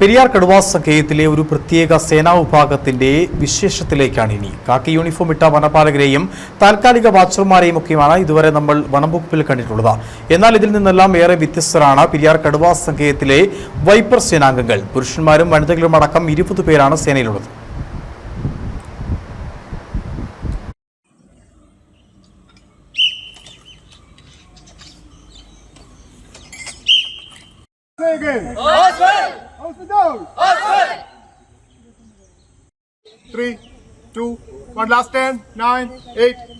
പെരിയാർ കടുവാ സംഘയത്തിലെ ഒരു പ്രത്യേക സേനാ വിഭാഗത്തിന്റെ വിശേഷത്തിലേക്കാണ് ഇനി. കാക്കി യൂണിഫോം ഇട്ട വനപാലകരെയും താൽക്കാലിക വാച്ചർമാരെയും ഒക്കെയുമാണ് ഇതുവരെ നമ്മൾ വനംവകുപ്പിൽ കണ്ടിട്ടുള്ളത്. എന്നാൽ ഇതിൽ നിന്നെല്ലാം ഏറെ വ്യത്യസ്തരാണ് പെരിയാർ കടുവാ സംഘയത്തിലെ വൈപ്പർ സേനാംഗങ്ങൾ. പുരുഷന്മാരും വനിതകളും അടക്കം ഇരുപത് പേരാണ് സേനയിലുള്ളത്. Say Three, two one last ten nine eight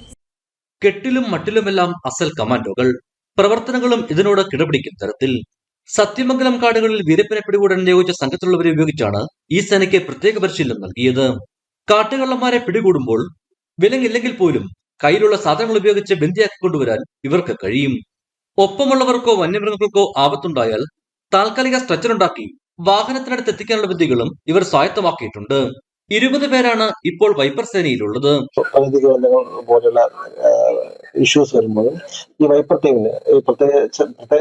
കെട്ടിലും മട്ടിലുമെല്ലാം അസൽ കമാൻഡോകൾ. പ്രവർത്തനങ്ങളും ഇതിനോട് കിടപിടിക്കും തരത്തിൽ. സത്യമംഗലം കാടുകളിൽ വീരപ്പനെ പിടികൂടാൻ നിയോഗിച്ച സംഘത്തിലുള്ളവരെ ഉപയോഗിച്ചാണ് ഈ സേനയ്ക്ക് പ്രത്യേക പരിശീലനം നൽകിയത്. കാട്ടുകള്ളന്മാരെ പിടികൂടുമ്പോൾ വിലങ്ങില്ലെങ്കിൽ പോലും കയ്യിലുള്ള സാധനങ്ങൾ ഉപയോഗിച്ച് ബന്ദിയാക്കി കൊണ്ടുവരാൻ ഇവർക്ക് കഴിയും. ഒപ്പമുള്ളവർക്കോ വന്യമൃഗങ്ങൾക്കോ ആപത്തുണ്ടായാൽ താൽക്കാലിക സ്ട്രെച്ചർ ഉണ്ടാക്കി വാഹനത്തിനടുത്ത് എത്തിക്കാനുള്ള വിദ്യകളും ഇവർ സ്വായത്തമാക്കിയിട്ടുണ്ട്. ഇരുപത് പേരാണ് ഇപ്പോൾ വൈപ്പർ സേനയിലുള്ളത് ദുരന്തങ്ങൾ പോലുള്ള ഇഷ്യൂസ് വരുമ്പോഴും ഈ വൈപ്പർ ടീമിന് ഈ പ്രത്യേക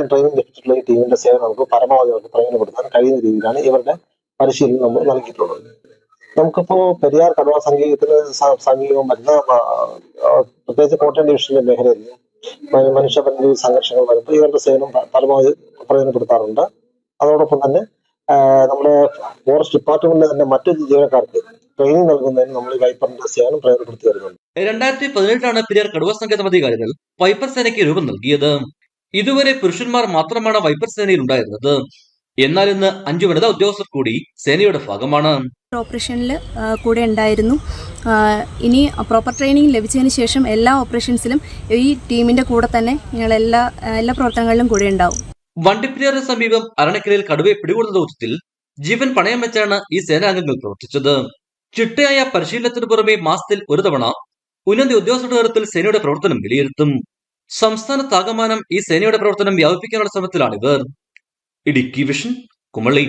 ട്രെയിനിങ് ലഭിച്ചിട്ടുള്ള ഈ ടീമിന്റെ സേവനം നമുക്ക് പരമാവധി അവർക്ക് പ്രയോജനപ്പെടുത്താൻ കഴിയുന്ന രീതിയിലാണ് ഇവരുടെ പരിശീലനം നമ്മൾ നൽകിയിട്ടുള്ളത്. നമുക്കിപ്പോ പെരിയാർ കടുവ സംഗീതത്തിന് സമീപം വരുന്ന പ്രത്യേകിച്ച് കോട്ടയം ഡിവിഷനിലെ മേഖലയിൽ മ- സംഘർഷങ്ങൾ വരുമ്പോൾ ഇവരുടെ സേവനം പരമാവധി പ്രയോജനപ്പെടുത്താറുണ്ട്. അതോടൊപ്പം തന്നെ നമ്മുടെ ഫോറസ്റ്റ് ഡിപ്പാർട്ട്മെന്റിലെ തന്നെ മറ്റു ജീവനക്കാർക്ക് ട്രെയിനിങ് നൽകുന്നതിന് നമ്മൾ ഈ വൈപ്പറിന്റെ സേവനം പ്രയോജനപ്പെടുത്തി വരുന്നുണ്ട്. രണ്ടായിരത്തി പതിനെട്ടിലാണ് പെരിയാർ കടുവ സങ്കേതം അധികാരികൾ വൈപ്പർ സേനയ്ക്ക് രൂപം നൽകിയത്. ഇതുവരെ പുരുഷന്മാർ മാത്രമാണ് വൈപ്പർ സേനയിൽ ഉണ്ടായിരുന്നത്. എന്നാൽ ഇന്ന് അഞ്ചു വനിതാ ഉദ്യോഗസ്ഥർ കൂടി സേനയുടെ ഭാഗമാണ്. ഓപ്പറേഷനിൽ കൂടെ ഉണ്ടായിരുന്നു. ഇനി പ്രോപ്പർ ട്രെയിനിങ് ലഭിച്ചതിന് ശേഷം എല്ലാ ഓപ്പറേഷൻസിലും ഈ ടീമിന്റെ കൂടെ തന്നെ ഞങ്ങൾ എല്ലാ എല്ലാ പ്രവർത്തനങ്ങളിലും കൂടെ ഉണ്ടാവും. വണ്ടിപ്പിരിയാറിന് സമീപം അരണക്കരയിൽ കടുവയെ പിടികൂടുന്ന ദൗത്യത്തിൽ ജീവൻ പണയം വെച്ചാണ് ഈ സേനാംഗങ്ങൾ പ്രവർത്തിച്ചത്. ചിട്ടയായ പരിശീലനത്തിന് പുറമെ മാസത്തിൽ ഒരു തവണ ഉന്നത ഉദ്യോഗസ്ഥരുടെ നേതൃത്വത്തിൽ സേനയുടെ പ്രവർത്തനം വിലയിരുത്തും. സംസ്ഥാനത്താകമാനം ഈ സേനയുടെ പ്രവർത്തനം വ്യാപിപ്പിക്കാനുള്ള ശ്രമത്തിലാണിവർ. ഇടുക്കി വിഷൻ കുമളി.